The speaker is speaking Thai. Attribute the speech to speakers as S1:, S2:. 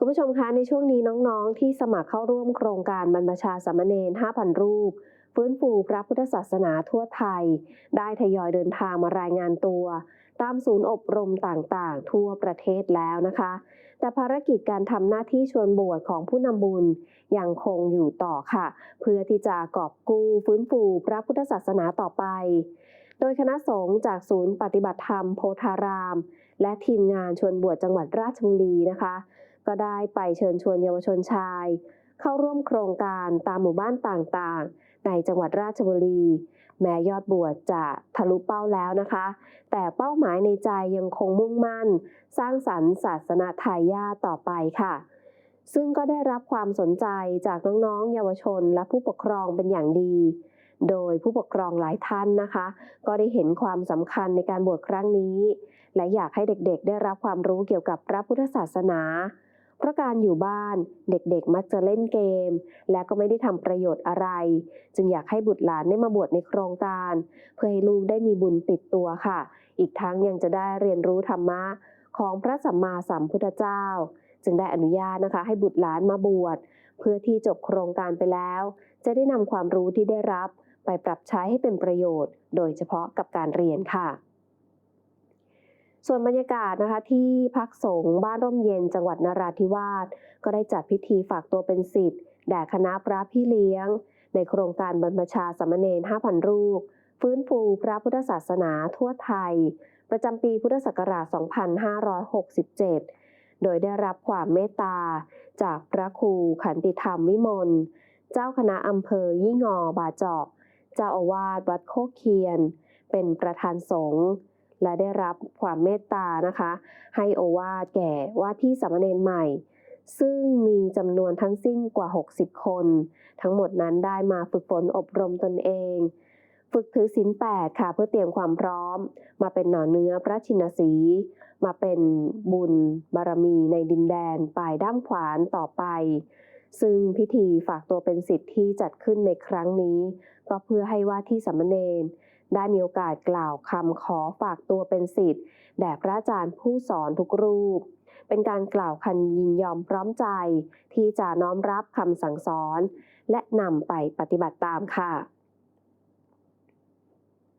S1: คุณผู้ชมคะในช่วงนี้น้องๆ ที่สมัครเข้าร่วมโครงการบรรพชาสามเณร5,000 รูป ฟื้นฟูพระพุทธศาสนาทั่วไทย ได้ทยอยเดินทางมารายงานตัว ตามศูนย์อบรมต่างๆ ทั่วประเทศแล้วนะคะ แต่ภารกิจการทำหน้าที่ชวนบวชของผู้นำบุญยังคงอยู่ต่อค่ะ เพื่อที่จะกอบกู้ฟื้นฟูพระพุทธศาสนาต่อไป โดยคณะสงฆ์จากศูนย์ปฏิบัติธรรมโพธาราม และทีมงานชวนบวชจังหวัดราชบุรีนะคะ ก็ได้ไปเชิญชวนเยาวชนชาย เข้าร่วมโครงการตามหมู่บ้านต่างๆ ในจังหวัดราชบุรี แม้ยอดบวชจะทะลุเป้าแล้วนะคะ แต่เป้าหมายในใจยังคงมุ่งมั่น สร้างสรรค์ศาสนาทายาต่อไปค่ะ ซึ่งก็ได้รับความสนใจจากน้องๆ เยาวชนและผู้ปกครองเป็นอย่างดีโดยผู้ปกครองหลายท่านนะคะ ก็ได้เห็นความสำคัญในการบวชครั้งนี้ และอยากให้เด็กๆ ได้รับความรู้เกี่ยวกับพระพุทธศาสนา เพราะการอยู่บ้านเด็กๆมักจะเล่นเกม และก็ไม่ได้ทำประโยชน์อะไร จึงอยากให้บุตรหลานได้มาบวชในโครงการ เพื่อให้ลูกได้มีบุญติดตัวค่ะ อีกทั้งยังจะได้เรียนรู้ธรรมะของพระสัมมาสัมพุทธเจ้า จึงได้อนุญาตนะคะ ให้บุตรหลานมาบวชเพื่อที่จบโครงการไปแล้ว จะได้นำความรู้ที่ได้รับ ไปปรับใช้ให้เป็นประโยชน์ โดยเฉพาะกับการเรียนค่ะ ส่วนบรรยากาศนะคะที่พักสงฆ์บ้านร่มเย็นจังหวัดนราธิวาสก็ได้จัดพิธีฝากตัวเป็นศิษย์แด่คณะพระพี่เลี้ยง ในโครงการบรรพชาสามเณร5,000 รูป ฟื้นฟูพระพุทธศาสนาทั่วไทย ประจำปีพุทธศักราช 2567 โดยได้รับความเมตตา จากพระครูขันติธรรมวิมลเจ้าคณะอำเภอยี่งอบาเจาะเจ้าอาวาสวัดโคกเคียน เป็นประธานสงฆ์ และได้รับความเมตตานะคะ ให้โอวาทแก่ว่าที่สามเณรใหม่ ซึ่งมีจำนวนทั้งสิ้นกว่า 60 คน ทั้งหมดนั้นได้มาฝึกฝนอบรมตนเอง ฝึกถือศีลแปดค่ะเพื่อเตรียมความพร้อม มาเป็นหน่อเนื้อพระชินสี มาเป็นบุญบารมีในดินแดนปลายด้ามขวานต่อไปซึ่งพิธีฝากตัวเป็นสิทธิ์ที่จัดขึ้นในครั้งนี้ ก็เพื่อให้ว่าที่สามเณร ได้มีโอกาสกล่าวคำขอฝากตัวเป็นสิทธิ์แด่พระอาจารย์ผู้สอนทุกรูป เป็นการกล่าวคันยินยอมพร้อมใจ ที่จะน้อมรับคำสั่งสอน และนำไปปฏิบัติตามค่ะ